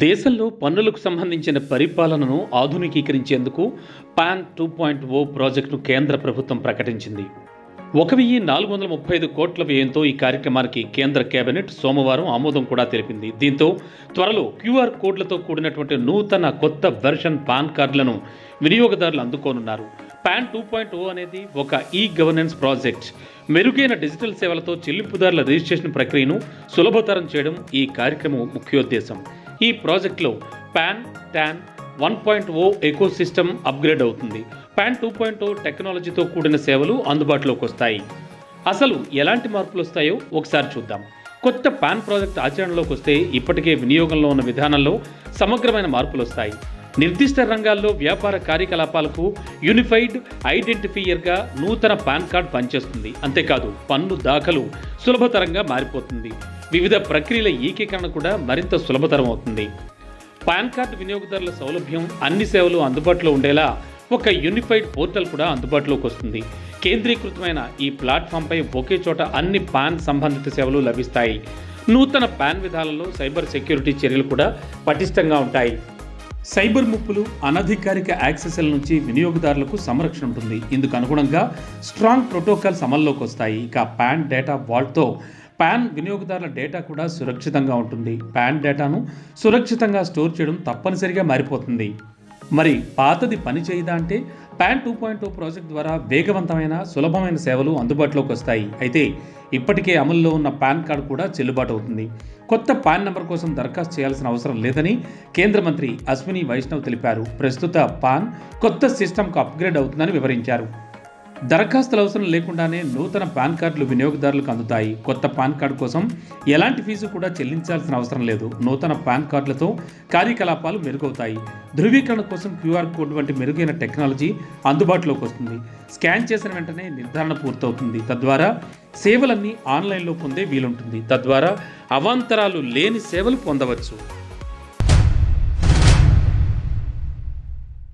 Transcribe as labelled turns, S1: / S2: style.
S1: దేశంలో పన్నులకు సంబంధించిన పరిపాలనను ఆధునికీకరించేందుకు పాన్ టూ పాయింట్ ఓ ప్రాజెక్టును కేంద్ర ప్రభుత్వం ప్రకటించింది. ఒక వెయ్యి నాలుగు వందల ముప్పై ఐదు కోట్ల వ్యయంతో ఈ కార్యక్రమానికి కేంద్ర కేబినెట్ సోమవారం ఆమోదం కూడా తెలిపింది. దీంతో త్వరలో క్యూఆర్ కోడ్లతో కూడినటువంటి నూతన కొత్త వెర్షన్ పాన్ కార్డులను వినియోగదారులు అందుకోనున్నారు. పాన్ టూ పాయింట్ ఓ అనేది ఒక ఈ గవర్నెన్స్ ప్రాజెక్ట్. మెరుగైన డిజిటల్ సేవలతో చెల్లింపుదారుల రిజిస్ట్రేషన్ ప్రక్రియను సులభతరం చేయడం ఈ కార్యక్రమం ముఖ్యోద్దేశం. ఈ ప్రాజెక్టులో PAN TAN one point O ecosystem upgrade అవుతుంది. పాన్ టూ పాయింట్ ఓ టెక్నాలజీతో కూడిన సేవలు అందుబాటులోకి వస్తాయి. అసలు ఎలాంటి మార్పులు వస్తాయో ఒకసారి చూద్దాం. కొత్త పాన్ ప్రాజెక్ట్ ఆచరణలోకి వస్తే ఇప్పటికే వినియోగంలో ఉన్న విధానంలో సమగ్రమైన మార్పులు వస్తాయి. నిర్దిష్ట రంగాల్లో వ్యాపార కార్యకలాపాలకు యూనిఫైడ్ ఐడెంటిఫైయర్గా నూతన పాన్ కార్డ్ పనిచేస్తుంది. అంతేకాదు పన్ను దాఖలు సులభతరంగా మారిపోతుంది. వివిధ ప్రక్రియల ఏకీకరణ కూడా మరింత సులభతరం అవుతుంది. పాన్ కార్డు వినియోగదారుల సౌలభ్యం అన్ని సేవలు అందుబాటులో ఉండేలా ఒక యూనిఫైడ్ పోర్టల్ కూడా అందుబాటులోకి వస్తుంది. కేంద్రీకృతమైన ఈ ప్లాట్ఫామ్పై ఒకే చోట అన్ని పాన్ సంబంధిత సేవలు లభిస్తాయి. నూతన పాన్ విధానంలో సైబర్ సెక్యూరిటీ చర్యలు కూడా పటిష్టంగా ఉంటాయి. సైబర్ ముప్పులు అనధికారిక యాక్సెస్ల నుంచి వినియోగదారులకు సంరక్షణ ఉంటుంది. ఇందుకు అనుగుణంగా స్ట్రాంగ్ ప్రోటోకాల్స్ అమల్లోకి వస్తాయి. ఇక పాన్ డేటా వాల్ట్తో పాన్ వినియోగదారుల డేటా కూడా సురక్షితంగా ఉంటుంది. పాన్ డేటాను సురక్షితంగా స్టోర్ చేయడం తప్పనిసరిగా మారిపోతుంది. మరి పాతది పని చేయదా అంటే PAN two point two project ద్వారా వేగవంతమైన సులభమైన సేవలు అందుబాటులోకి వస్తాయి. అయితే ఇప్పటికే అమల్లో ఉన్న పాన్ కార్డు కూడా చెల్లుబాటు అవుతుంది. కొత్త పాన్ నెంబర్ కోసం దరఖాస్తు చేయాల్సిన అవసరం లేదని కేంద్ర మంత్రి అశ్విని వైష్ణవ్ తెలిపారు. ప్రస్తుత పాన్ కొత్త సిస్టమ్కు అప్గ్రేడ్ అవుతుందని వివరించారు. దరఖాస్తుల అవసరం లేకుండానే నూతన పాన్ కార్డులు వినియోగదారులకు అందుతాయి. కొత్త పాన్ కార్డు కోసం ఎలాంటి ఫీజు కూడా చెల్లించాల్సిన అవసరం లేదు. నూతన పాన్ కార్డులతో కార్యకలాపాలు మెరుగవుతాయి. ధృవీకరణ కోసం క్యూఆర్ కోడ్ వంటి మెరుగైన టెక్నాలజీ అందుబాటులోకి వస్తుంది. స్కాన్ చేసిన వెంటనే నిర్ధారణ పూర్తవుతుంది. తద్వారా సేవలన్నీ ఆన్లైన్లో పొందే వీలుంటుంది. తద్వారా అవాంతరాలు లేని సేవలు పొందవచ్చు.